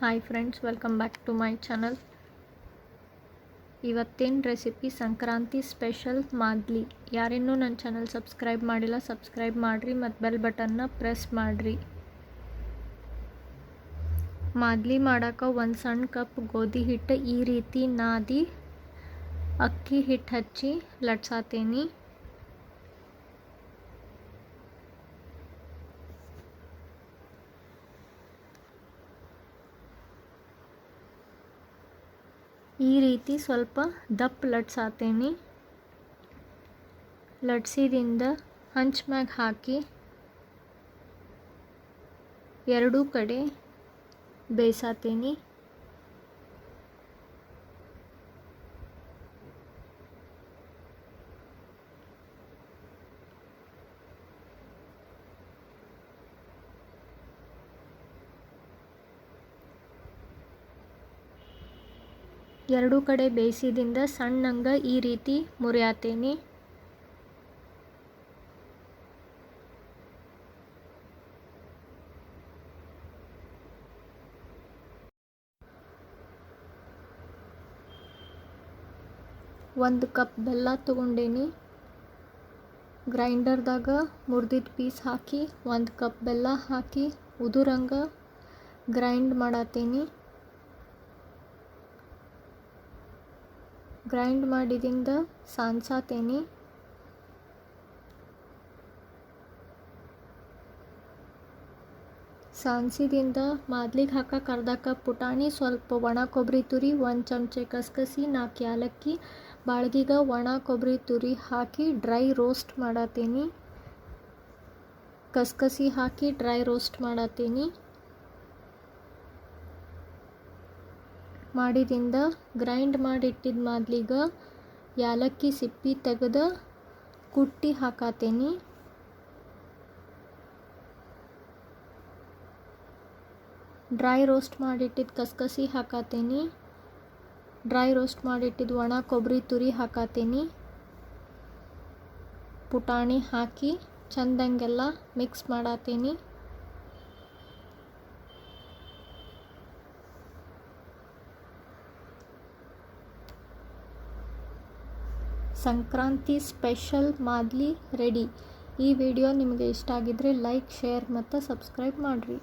Hi friends welcome back to my channel ಇವತ್ತಿನ recipe Sankranti special ಮಾದ್ಲಿ ಯಾರಿನ್ನೂ ನನ್ನ ಚಾನಲ್ ಸಬ್ಸ್ಕ್ರೈಬ್ ಮಾಡಿಲ್ಲ ಸಬ್ಸ್ಕ್ರೈಬ್ ಮಾಡಿರಿ ಮತ್ತು ಬೆಲ್ ಬಟನ್ನ ಪ್ರೆಸ್ ಮಾಡಿರಿ. ಮಾದ್ಲಿ ಮಾಡೋಕೆ ಒಂದು ಸಣ್ಣ ಕಪ್ ಗೋಧಿ ಹಿಟ್ಟು ಈ ರೀತಿ ನಾದಿ, ಅಕ್ಕಿ ಹಿಟ್ಟು ಹಚ್ಚಿ ಲಟ್ಸಾತೀನಿ. ಈ ರೀತಿ ಸ್ವಲ್ಪ ದಪ್ಪ ಲಟ್ಸಾತೇನಿ. ಲಟ್ಸಿದಿಂದ ಹಂಚ್ ಮ್ಯಾಗ ಹಾಕಿ ಎರಡೂ ಕಡೆ ಬೇಯಿಸಾತೀನಿ. ಎರಡೂ ಕಡೆ ಬೇಯಿಸಿದಿಂದ ಸಣ್ಣಂಗ ಈ ರೀತಿ ಮುರಿಯಾತೀನಿ. ಒಂದು ಕಪ್ ಬೆಲ್ಲ ತಗೊಂಡೇನಿ. ಗ್ರೈಂಡರ್ದಾಗ ಮುರಿದಿದ್ದ ಪೀಸ್ ಹಾಕಿ, ಒಂದು ಕಪ್ ಬೆಲ್ಲ ಹಾಕಿ, ಉದುರಂಗ ಗ್ರೈಂಡ್ ಮಾಡತ್ತೀನಿ ಗ್ರೈಂಡ್ ಮಾಡಿದಿಂದ ಸಾನ್ಸಾತೇನಿ. ಸಾನ್ಸಿದಿಂದ ಮಾದ್ಲಿಗೆ ಹಾಕಕ್ಕೆ ಅರ್ಧ ಪುಟಾಣಿ, ಸ್ವಲ್ಪ ಒಣ ಕೊಬ್ಬರಿ ತುರಿ, ಒಂದು ಚಮಚೆ ಕಸ್ಕಸಿ ನಾಲ್ಕು ಯಾಲಕ್ಕಿ, ಬಾಳ್ಗಿಗೆ ಒಣ ಕೊಬ್ಬರಿ ತುರಿ ಹಾಕಿ ಡ್ರೈ ರೋಸ್ಟ್ ಮಾಡತ್ತೀನಿ ಕಸ್ಕಸಿ ಹಾಕಿ ಡ್ರೈ ರೋಸ್ಟ್ ಮಾಡತ್ತೀನಿ ಮಾಡಿದಿಂದ ಗ್ರೈಂಡ್ ಮಾಡಿಟ್ಟಿದ್ದ ಮಾದ್ಲಿಗೆ ಯಾಲಕ್ಕಿ ಸಿಪ್ಪಿ ತೆಗೆದು ಕುಟ್ಟಿ ಹಾಕತ್ತೇನಿ ಡ್ರೈ ರೋಸ್ಟ್ ಮಾಡಿಟ್ಟಿದ್ದ ಕಸ್ಕಸಿ ಹಾಕತ್ತೀನಿ ಡ್ರೈ ರೋಸ್ಟ್ ಮಾಡಿಟ್ಟಿದ್ದು ಒಣ ಕೊಬ್ಬರಿ ತುರಿ ಹಾಕತ್ತೀನಿ ಪುಟಾಣಿ ಹಾಕಿ ಚಂದಂಗೆಲ್ಲ ಮಿಕ್ಸ್ ಮಾಡತ್ತೀನಿ ಸಂಕ್ರಾಂತಿ ಸ್ಪೆಷಲ್ ಮಾದಲಿ ರೆಡಿ. ಈ ವಿಡಿಯೋ ನಿಮಗೆ ಇಷ್ಟ ಆಗಿದ್ರೆ ಲೈಕ್ ಶೇರ್ ಮತ್ತು ಸಬ್ಸ್ಕ್ರೈಬ್ ಮಾಡಿರಿ.